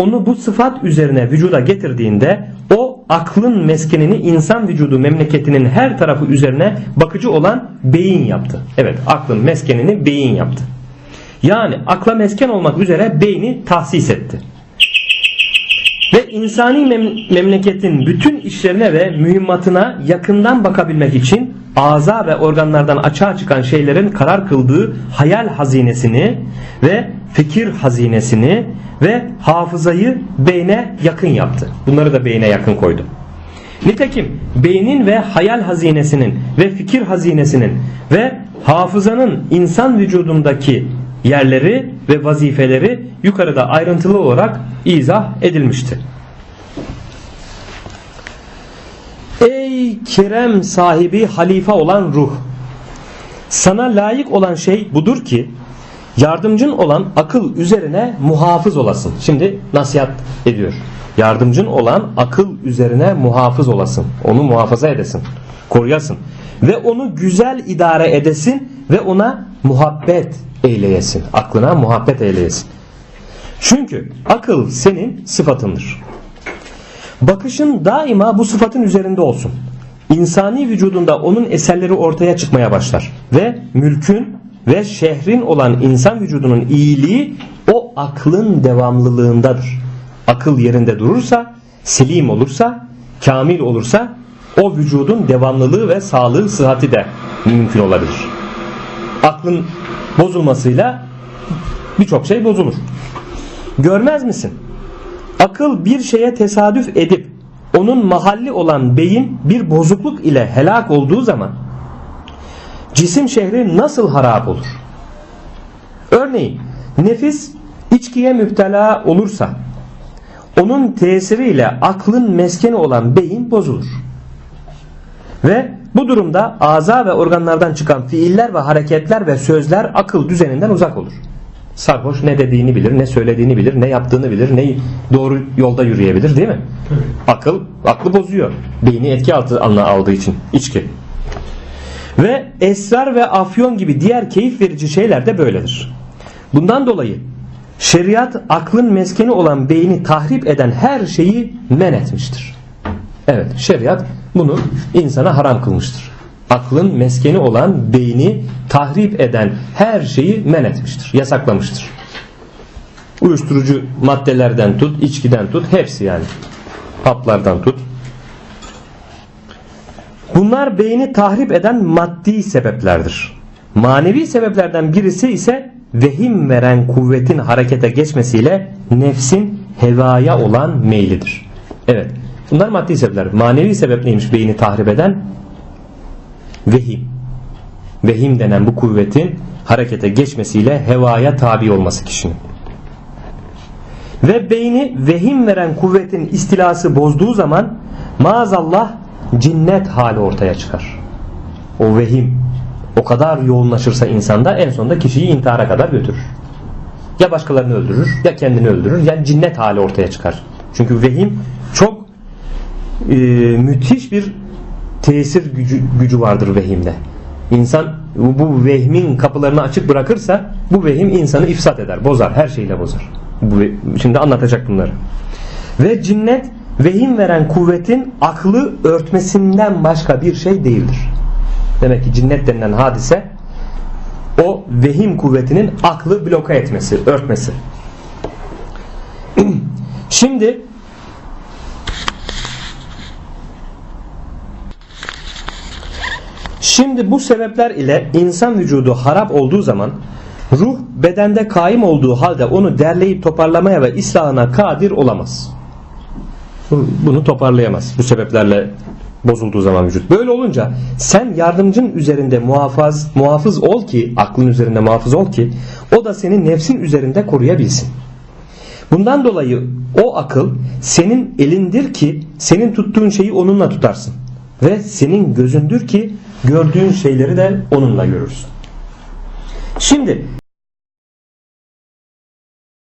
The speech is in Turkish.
onu bu sıfat üzerine vücuda getirdiğinde o aklın meskenini insan vücudu memleketinin her tarafı üzerine bakıcı olan beyin yaptı. Evet aklın meskenini beyin yaptı. Yani akla mesken olmak üzere beyni tahsis etti. Ve insani mem- memleketin bütün işlerine ve mühimmatına yakından bakabilmek için ağza ve organlardan açığa çıkan şeylerin karar kıldığı hayal hazinesini ve fikir hazinesini ve hafızayı beyne yakın yaptı. Bunları da beyne yakın koydu. Nitekim beynin ve hayal hazinesinin ve fikir hazinesinin ve hafızanın insan vücudundaki yerleri ve vazifeleri yukarıda ayrıntılı olarak izah edilmiştir. Kerem sahibi halife olan ruh! Sana layık olan şey budur ki yardımcın olan akıl üzerine muhafız olasın. Şimdi nasihat ediyor. Yardımcın olan akıl üzerine muhafız olasın. Onu muhafaza edesin. Koruyasın. Ve onu güzel idare edesin ve ona muhabbet eyleyesin. Aklına muhabbet eyleyesin. Çünkü akıl senin sıfatındır. Bakışın daima bu sıfatın üzerinde olsun. İnsani vücudunda onun eserleri ortaya çıkmaya başlar. Ve mülkün ve şehrin olan insan vücudunun iyiliği o aklın devamlılığındadır. Akıl yerinde durursa, selim olursa, kamil olursa o vücudun devamlılığı ve sağlığı, sıhhati de mümkün olabilir. Aklın bozulmasıyla birçok şey bozulur. Görmez misin? Akıl bir şeye tesadüf edip onun mahalli olan beyin bir bozukluk ile helak olduğu zaman cisim şehri nasıl harap olur? Örneğin nefis içkiye müptela olursa onun tesiriyle aklın meskeni olan beyin bozulur. Ve bu durumda aza ve organlardan çıkan fiiller ve hareketler ve sözler akıl düzeninden uzak olur. Sarhoş ne dediğini bilir, ne söylediğini bilir, ne yaptığını bilir, ne doğru yolda yürüyebilir değil mi? Akıl, aklı bozuyor. Beyni etki altına aldığı için içki. Ve esrar ve afyon gibi diğer keyif verici şeyler de böyledir. Bundan dolayı şeriat aklın meskeni olan beyni tahrip eden her şeyi men etmiştir. Evet şeriat bunu insana haram kılmıştır. Aklın meskeni olan beyni tahrip eden her şeyi men etmiştir. Yasaklamıştır. Uyuşturucu maddelerden tut, içkiden tut, hepsi yani. Haplardan tut. Bunlar beyni tahrip eden maddi sebeplerdir. Manevi sebeplerden birisi ise vehim veren kuvvetin harekete geçmesiyle nefsin hevaya olan meylidir. Evet. Bunlar maddi sebepler. Manevi sebep neymiş beyni tahrip eden? Vehim. Vehim denen bu kuvvetin harekete geçmesiyle hevaya tabi olması kişinin. Ve beyni vehim veren kuvvetin istilası bozduğu zaman maazallah cinnet hali ortaya çıkar. O vehim o kadar yoğunlaşırsa insanda en sonunda kişiyi intihara kadar götürür. Ya başkalarını öldürür ya kendini öldürür ya cinnet hali ortaya çıkar. Çünkü vehim çok e, müthiş bir tesir gücü, gücü vardır vehimde. İnsan bu, vehmin kapılarını açık bırakırsa bu vehim insanı ifsat eder, bozar, her şeyle bozar. Şimdi anlatacak bunları. Ve cinnet vehim veren kuvvetin aklı örtmesinden başka bir şey değildir. Demek ki cinnet denilen hadise o vehim kuvvetinin aklı bloka etmesi, örtmesi. Şimdi Şimdi bu sebepler ile insan vücudu harap olduğu zaman ruh bedende kaim olduğu halde onu derleyip toparlamaya ve islahına kadir olamaz. Bunu toparlayamaz bu sebeplerle bozulduğu zaman vücut. Böyle olunca sen yardımcın üzerinde muhafız, muhafız ol ki aklın üzerinde muhafız ol ki o da senin nefsin üzerinde koruyabilsin. Bundan dolayı o akıl senin elindir ki senin tuttuğun şeyi onunla tutarsın. Ve senin gözündür ki gördüğün şeyleri de onunla görürsün. Şimdi